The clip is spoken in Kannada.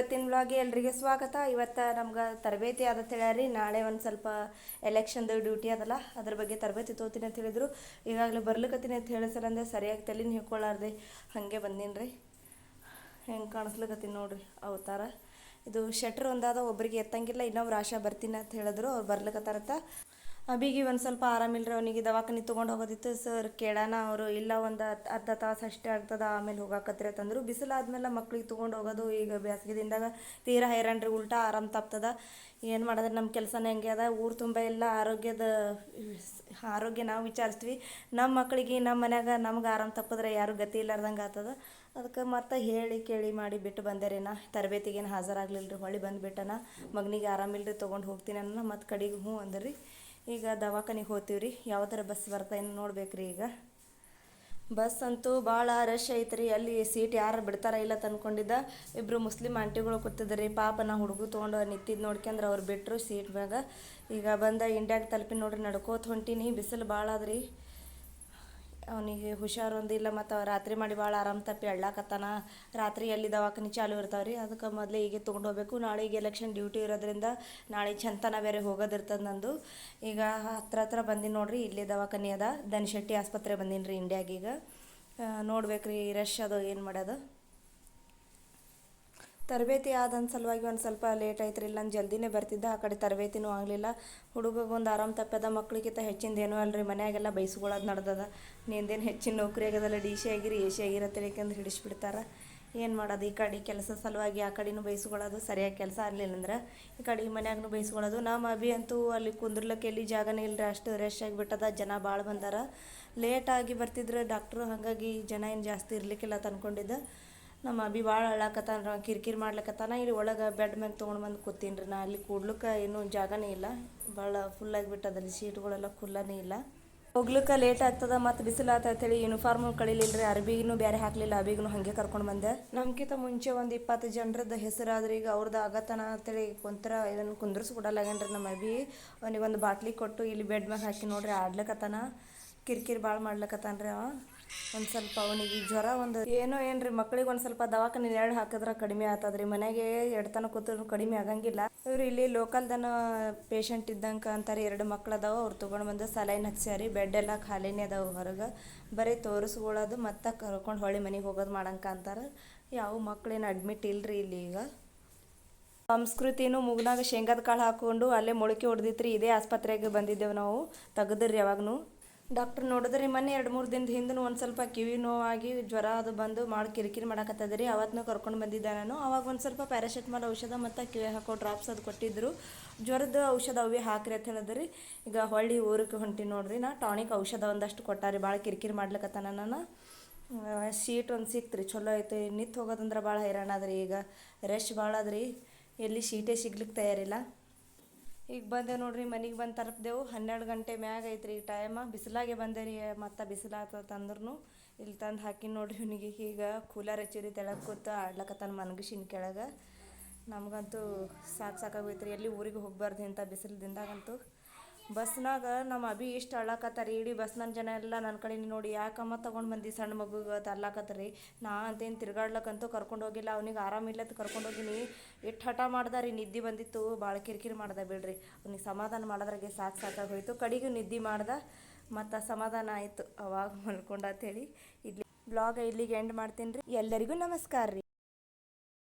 ಇವತ್ತಿನ ಬ್ಲಾಗ್ಗೆ ಎಲ್ರಿಗೆ ಸ್ವಾಗತ. ಇವತ್ತು ನಮ್ಗೆ ತರಬೇತಿ ಆದ ಹೇಳ್ಯಾರಿ ನಾಳೆ ಒಂದು ಸ್ವಲ್ಪ ಎಲೆಕ್ಷನ್ದು ಡ್ಯೂಟಿ ಅದಲ್ಲ, ಅದ್ರ ಬಗ್ಗೆ ತರಬೇತಿ ತೋತೀನಿ ಅಂತ ಹೇಳಿದ್ರು. ಈಗಾಗಲೇ ಬರ್ಲಿಕತ್ತೀನಿ ಅಂತ ಹೇಳಿಸಲಂದೆ ಸರಿಯಾಗಿ ತಲೆನ ಹಿಡ್ಕೊಳ್ಳಾರ್ದೆ ಹಾಗೆ ಬಂದೀನಿ ರೀ ಹೆಂಗೆ ಕಾಣಿಸ್ಲಿಕತ್ತೀನಿ ನೋಡ್ರಿ ಅವತಾರ. ಇದು ಶೆಟ್ರ್ ಒಂದಾದ ಒಬ್ಬರಿಗೆ ಎತ್ತಂಗಿಲ್ಲ, ಇನ್ನೊಬ್ರು ಆಶಾ ಬರ್ತೀನಿ ಅಂತ ಹೇಳಿದ್ರು. ಅವ್ರು ಬರ್ಲಿಕತ್ತಾರತ್ತ. ಅಬಿಗೆ ಒಂದು ಸ್ವಲ್ಪ ಆರಾಮಿಲ್ರಿ ಅವನಿಗೆ ದವಾಖಾನೆ ತೊಗೊಂಡು ಹೋಗೋದಿತ್ತು. ಸರ್ ಕೇಳೋಣ ಅವರು, ಇಲ್ಲ ಒಂದು ಅರ್ಧ ತಾಸು ಅಷ್ಟೇ ಆಗ್ತದ, ಆಮೇಲೆ ಹೋಗಾಕತ್ರಿ ಅಂತಂದ್ರು. ಬಿಸಿಲಾದ್ಮೇಲೆ ಮಕ್ಳಿಗೆ ತೊಗೊಂಡು ಹೋಗೋದು, ಈಗ ಬೇಸಿಗೆ ದಿನದಾಗ ತೀರಾ ಹೈರಾಣ್ರಿ ಉಲ್ಟಾ ಆರಾಮ್ ತಪ್ತದ. ಏನು ಮಾಡೋದ್ರೆ ನಮ್ಮ ಕೆಲಸನೇ ಹೆಂಗೆ ಅದ, ಊರು ತುಂಬ ಎಲ್ಲ ಆರೋಗ್ಯದ, ಆರೋಗ್ಯ ನಾವು ವಿಚಾರಿಸ್ತೀವಿ. ನಮ್ಮ ಮಕ್ಕಳಿಗೆ ನಮ್ಮ ಮನ್ಯಾಗ ನಮ್ಗೆ ಆರಾಮ್ ತಪ್ಪಿದ್ರೆ ಯಾರು ಗತಿ ಇಲ್ಲಾರ್ದಂಗೆ ಆಗ್ತದ. ಅದಕ್ಕೆ ಮತ್ತೆ ಹೇಳಿ ಕೇಳಿ ಮಾಡಿ ಬಿಟ್ಟು ಬಂದೆ ನಾ. ತರಬೇತಿಗೇನು ಹಾಜರಾಗಲಿಲ್ಲ ರೀ ಹೊಳ್ಳಿ ಬಂದುಬಿಟ್ಟನ. ಮಗನಿಗೆ ಆರಾಮಿಲ್ರಿ ತೊಗೊಂಡು ಹೋಗ್ತೀನಿ ಅನ್ನ ಮತ್ತು ಕಡೆಗೆ ಹ್ಞೂ ಅಂದ್ರಿ. ಈಗ ದವಾಖಾನಿಗೆ ಹೋಗ್ತೀವಿ ರೀ ಯಾವ್ದಾರ ಬಸ್ ಬರ್ತಾ ಏನು ನೋಡ್ಬೇಕು ರೀ ಈಗ. ಬಸ್ ಅಂತೂ ಭಾಳ ರಶ್ ಐತ್ರಿ. ಅಲ್ಲಿ ಸೀಟ್ ಯಾರು ಬಿಡ್ತಾರ ಇಲ್ಲ ತಂದ್ಕೊಂಡಿದ್ದ. ಇಬ್ಬರು ಮುಸ್ಲಿಂ ಆಂಟಿಗಳು ಕೂತಿದ್ರಿ. ಪಾಪ ನಾ ಹುಡುಗ ತೊಗೊಂಡು ನಿಂತಿದ್ದು ನೋಡ್ಕೊಂಡ್ರೆ ಅವ್ರು ಬಿಟ್ಟರು ಸೀಟ್ ಮ್ಯಾಗ. ಈಗ ಬಂದ ಇಂಡ್ಯಾಗ ತಲುಪಿ ನೋಡ್ರಿ ನಡ್ಕೋತ ಹೊಂಟೀನಿ. ಬಿಸಿಲು ಭಾಳ ಅದ್ರಿ ಅವನಿಗೆ ಹುಷಾರು ಒಂದಿಲ್ಲ ಮತ್ತು ರಾತ್ರಿ ಮಾಡಿ ಭಾಳ ಆರಾಮ್ ತಪ್ಪಿ ಅಳ್ಳಾಕತ್ತಾನ. ರಾತ್ರಿ ಎಲ್ಲಿ ದವಾಖಾನೆ ಚಾಲು ಇರ್ತಾವೆ ರೀ ಅದಕ್ಕೆ ಮೊದಲೇ ಈಗ ತೊಗೊಂಡು ಹೋಗ್ಬೇಕು. ನಾಳೆ ಈಗ ಎಲೆಕ್ಷನ್ ಡ್ಯೂಟಿ ಇರೋದ್ರಿಂದ ನಾಳೆ ಚಂತನ ಬೇರೆ ಹೋಗೋದಿರ್ತದೆ ನಂದು. ಈಗ ಹತ್ರ ಹತ್ರ ಬಂದೀನಿ ನೋಡಿರಿ, ಇಲ್ಲೇ ದವಾಖಾನೆ ಅದ. ದನಶೆಟ್ಟಿ ಆಸ್ಪತ್ರೆ ಬಂದೀನಿ ರೀ ಇಂಡಿಯಾಗೀಗ ನೋಡ್ಬೇಕು ರೀ ರಶ್ ಅದು ಏನು ಮಾಡೋದು. ತರಬೇತಿ ಆದನ್ ಸಲುವಾಗಿ ಒಂದು ಸ್ವಲ್ಪ ಲೇಟ್ ಆಯ್ತು ರೀ ಇಲ್ಲ ನಾನು ಜಲ್ದಿನೇ ಬರ್ತಿದ್ದೆ, ಆ ಕಡೆ ತರಬೇತಿನೂ ಆಗಲಿಲ್ಲ. ಹುಡುಗಗೆ ಒಂದು ಆರಾಮ್ ತಪ್ಪದ ಮಕ್ಳಿಗಿಂತ ಹೆಚ್ಚಿಂದ ಏನೂ ಅಲ್ರಿ, ಮನ್ಯಾಗೆಲ್ಲ ಬೈಸ್ಕೊಳ್ಳೋದು ನಡ್ದದ. ನಿಂದೇನು ಹೆಚ್ಚಿನ ನೌಕರಿ ಆಗದಲ್ಲ ಡಿ ಸಿ ಆಗಿರಿ ಎ ಸಿ ಆಗಿರ ತಿಳ್ಕೊಂಡು ಹಿಡಿಸ್ಬಿಡ್ತಾರೆ. ಏನು ಮಾಡೋದು, ಈ ಕಡೆ ಕೆಲಸ ಸಲುವಾಗಿ ಆ ಕಡೆನೂ ಬೈಸ್ಕೊಳ್ಳೋದು ಸರಿಯಾಗಿ ಕೆಲಸ ಆಗಲಿಲ್ಲ ಅಂದ್ರೆ ಈ ಕಡೆ ಮನ್ಯಾಗೂ ಬೈಸ್ಕೊಳ್ಳೋದು ನಮ್ಮ ಅಭಿ ಅಂತೂ ಅಲ್ಲಿ ಕುಂದ್ರಲಕ್ಕೆ ಎಲ್ಲಿ ಜಾಗನೇ ಇಲ್ಲರಿ ಅಷ್ಟು ರಶ್ ಆಗಿಬಿಟ್ಟದ ಜನ ಭಾಳ ಬಂದಾರ. ಲೇಟಾಗಿ ಬರ್ತಿದ್ರೆ ಡಾಕ್ಟ್ರು ಹಾಗಾಗಿ ಜನ ಏನು ಜಾಸ್ತಿ ಇರಲಿಕ್ಕಿಲ್ಲ ತಂದ್ಕೊಂಡಿದ್ದೆ ನಮ್ಮ ಅಭಿ ಭಾಳ ಅಳಾಕತ್ತಾನ ಕಿರಿಕಿರಿ ಮಾಡ್ಲಕತ್ತಾನ. ಇಲ್ಲಿ ಒಳಗೆ ಬೆಡ್ ಮ್ಯಾಗ ತೊಗೊಂಡು ಬಂದು ಕೂತೀನಿ ರೀ ನಾ. ಅಲ್ಲಿ ಕೂಡ್ಲಿಕ್ಕೆ ಏನೂ ಜಾಗನೇ ಇಲ್ಲ. ಭಾಳ ಫುಲ್ ಆಗಿಬಿಟ್ಟದಲ್ಲಿ ಸೀಟ್ಗಳೆಲ್ಲ ಖುಲ್ಲನೇ ಇಲ್ಲ. ಹೋಗ್ಲಿಕ್ಕೆ ಲೇಟ್ ಆಗ್ತದ ಮತ್ತು ಬಿಸಿಲು ಹೇಳಿ ಯೂನಿಫಾರ್ಮ್ ಕಳಿಲಿಲ್ಲ ರೀ. ಅರ್ಬಿಗೂ ಬೇರೆ ಹಾಕಲಿಲ್ಲ. ಅಬಿಗೂ ಹಾಗೆ ಕರ್ಕೊಂಡು ಬಂದೆ. ನಮ್ಗಿಂತ ಮುಂಚೆ ಒಂದು ಇಪ್ಪತ್ತು ಜನರದ್ದು ಹೆಸರಾದ್ರೆ. ಈಗ ಅವ್ರದ್ದು ಆಗತ್ತನ ಅಂತೇಳಿ ಒಂಥರ ಇದನ್ನು ಕುಂದ್ರಿಸಿ ಕೊಡಲ್ಲಾಗೇನ್ರಿ ನಮ್ಮ ಅಭಿ. ಅವನಿಗೆ ಒಂದು ಬಾಟ್ಲಿ ಕೊಟ್ಟು ಇಲ್ಲಿ ಬೆಡ್ ಮ್ಯಾಗ ಹಾಕಿ ನೋಡ್ರಿ. ಆಡ್ಲಕತ್ತಾನ. ಕಿರಿಕಿರಿ ಭಾಳ ಮಾಡ್ಲಕತ್ತಾನ ರೀ ಅವ. ಒಂದು ಸ್ವಲ್ಪ ಅವನಿಗೆ ಜ್ವರ ಒಂದು ಏನೋ ಏನು ರೀ ಮಕ್ಳಿಗೆ ಒಂದು ಸ್ವಲ್ಪ ದವಾಖಾನೆ ಎರಡು ಹಾಕಿದ್ರೆ ಕಡಿಮೆ ಆತದ್ರಿ. ಮನೆಗೆ ಎಡ್ತನ ಕೂತ್ರು ಕಡಿಮೆ ಆಗಂಗಿಲ್ಲ. ಇವ್ರು ಇಲ್ಲಿ ಲೋಕಲ್ದನ ಪೇಷಂಟ್ ಇದ್ದಂಗೆ ಅಂತಾರೆ. ಎರಡು ಮಕ್ಳು ಅದಾವ, ಅವ್ರು ತೊಗೊಂಡು ಬಂದು ಸಲೈನ್ ಹಚ್ಚಾರಿ ಬೆಡ್ ಎಲ್ಲ ಖಾಲಿನೇ ಅದಾವ ಹೊರಗೆ. ಬರೀ ತೋರಿಸ್ಕೊಳ್ಳೋದು ಮತ್ತೆ ಕರ್ಕೊಂಡು ಹೊಳಿ ಮನೆಗೆ ಹೋಗೋದು ಮಾಡಂಕ ಅಂತಾರೆ. ಯಾವ ಮಕ್ಳೇನು ಅಡ್ಮಿಟ್ ಇಲ್ರಿ ಇಲ್ಲಿ ಈಗ. ಸಂಸ್ಕೃತಿನೂ ಮುಗ್ನಾಗ ಶೇಂಗದ ಕಾಳು ಹಾಕೊಂಡು ಅಲ್ಲೇ ಮೊಳಕೆ ಹೊಡೆದಿತ್ರಿ. ಇದೇ ಆಸ್ಪತ್ರೆಗೆ ಬಂದಿದ್ದೇವೆ ನಾವು. ತೆಗೆದ್ರಿ ಯಾವಾಗೂ ಡಾಕ್ಟ್ರ್ ನೋಡಿದ್ರಿ ಮೊನ್ನೆ ಎರಡು ಮೂರು ದಿನದ ಹಿಂದೆ ಒಂದು ಸ್ವಲ್ಪ ಕಿವಿ ನೋವಾಗಿ ಜ್ವರ ಅದು ಬಂದು ಮಾಡಿ ಕಿರಿಕಿರಿ ಮಾಡಕತ್ತದ ರೀ. ಅವತ್ತು ಕರ್ಕೊಂಡು ಬಂದಿದ್ದೆ ನಾನು. ಅವಾಗ ಒಂದು ಸ್ವಲ್ಪ ಪ್ಯಾರಾಸಿಟಮಾಲ್ ಔಷಧ ಮತ್ತು ಕಿವಿ ಹಾಕೋ ಡ್ರಾಪ್ಸ್ ಅದು ಕೊಟ್ಟಿದ್ದರು ಜ್ವರದ ಔಷಧ ಅವೇ ಹಾಕ್ರಿ ಅಂತ ಹೇಳಿದ್ರಿ. ಈಗ ಹೊಳ್ಳಿ ಊರಿಗೆ ಹೊಂಟಿ ನೋಡ್ರಿ ನಾ. ಟಾನಿಕ್ ಔಷಧ ಒಂದಷ್ಟು ಕೊಟ್ಟಾರಿ. ಭಾಳ ಕಿರಿಕಿರಿ ಮಾಡ್ಲಿಕತ್ತಾನ ನಾನು. ಸೀಟ್ ಒಂದು ಸಿಕ್ತ್ರಿ. ಚಲೋ ಐತೆ. ನಿಂತು ಹೋಗೋದಂದ್ರೆ ಭಾಳ ಹೈರಾಣ ಅದ್ರಿ ಈಗ. ರಶ್ ಭಾಳ ಅದ್ರಿ ಎಲ್ಲಿ ಸೀಟೇ ಸಿಗ್ಲಿಕ್ಕೆ ತಯಾರಿಲ್ಲ. ಈಗ ಬಂದೆ ನೋಡ್ರಿ, ಮನೆಗೆ ಬಂದು ತಲುಪ್ದೆವು ಹನ್ನೆರಡು ಗಂಟೆ ಮ್ಯಾಗ ಐತ್ರಿ ಈಗ ಟೈಮ ಬಿಸಿಲಾಗೆ ಬಂದೆ ರೀ, ಮತ್ತು ಬಿಸಿಲಾಗ್ತದೆ ಅಂದ್ರೂ ಇಲ್ಲಿ ತಂದು ಹಾಕಿ ನೋಡ್ರಿ ಇವನಿಗೆ. ಈಗ ಕೂಲರ್ ಹಚ್ಚಿರಿ, ತೆಳಗೆ ಕೂತು ಆಡ್ಲಕತ್ತಾನ ಮನಗಿಶಿನ ಕೆಳಗೆ. ನಮಗಂತೂ ಸಾಕು ಸಾಕಾಗೋಯ್ತು ಎಲ್ಲಿ ಊರಿಗೆ ಹೋಗ್ಬಾರ್ದು ಇಂಥ ಬಿಸಿಲದಿಂದಾಗಂತೂ. ಬಸ್ನಾಗ ನಮ್ಮ ಅಭಿ ಇಷ್ಟು ಅಳ್ಳಾಕತ್ತಾರಿ, ಇಡೀ ಬಸ್ನಾಗ ಜನ ಎಲ್ಲ ನನ್ನ ಕಡೆ ನೋಡಿ ಯಾಕಮ್ಮ ತೊಗೊಂಡು ಬಂದು ಸಣ್ಣ ಮಗುಗೆ ಅಲ್ಲಾಕತ್ತರಿ ನಾ ಅಂತೇನು ತಿರ್ಗಾಡ್ಲಕ್ಕಂತೂ ಕರ್ಕೊಂಡು ಹೋಗಿಲ್ಲ, ಅವ್ನಿಗೆ ಅಂತ ಕರ್ಕೊಂಡು ಹೋಗಿನಿ. ಎಷ್ಟು ಹಠ ಮಾಡ್ದ ರೀ, ನಿದ್ದೆ ಬಂದಿತ್ತು. ಭಾಳ ಕಿರಿಕಿರಿ ಮಾಡ್ದೆ ಬಿಡ್ರಿ. ಅವ್ನಿಗೆ ಸಮಾಧಾನ ಮಾಡೋದ್ರಾಗೆ ಸಾಕು ಸಾಕಾಗಿ ಹೋಯಿತು. ಕಡೆಗೆ ನಿದ್ದೆ ಮಾಡ್ದೆ, ಮತ್ತು ಸಮಾಧಾನ ಆಯಿತು. ಅವಾಗ ಮಲ್ಕೊಂಡ ಅಂತೇಳಿ ಇಲ್ಲಿ ಬ್ಲಾಗ್ ಇಲ್ಲಿಗೆ ಎಂಡ್ ಮಾಡ್ತೀನಿ ರೀ ಎಲ್ಲರಿಗೂ ನಮಸ್ಕಾರ ರೀ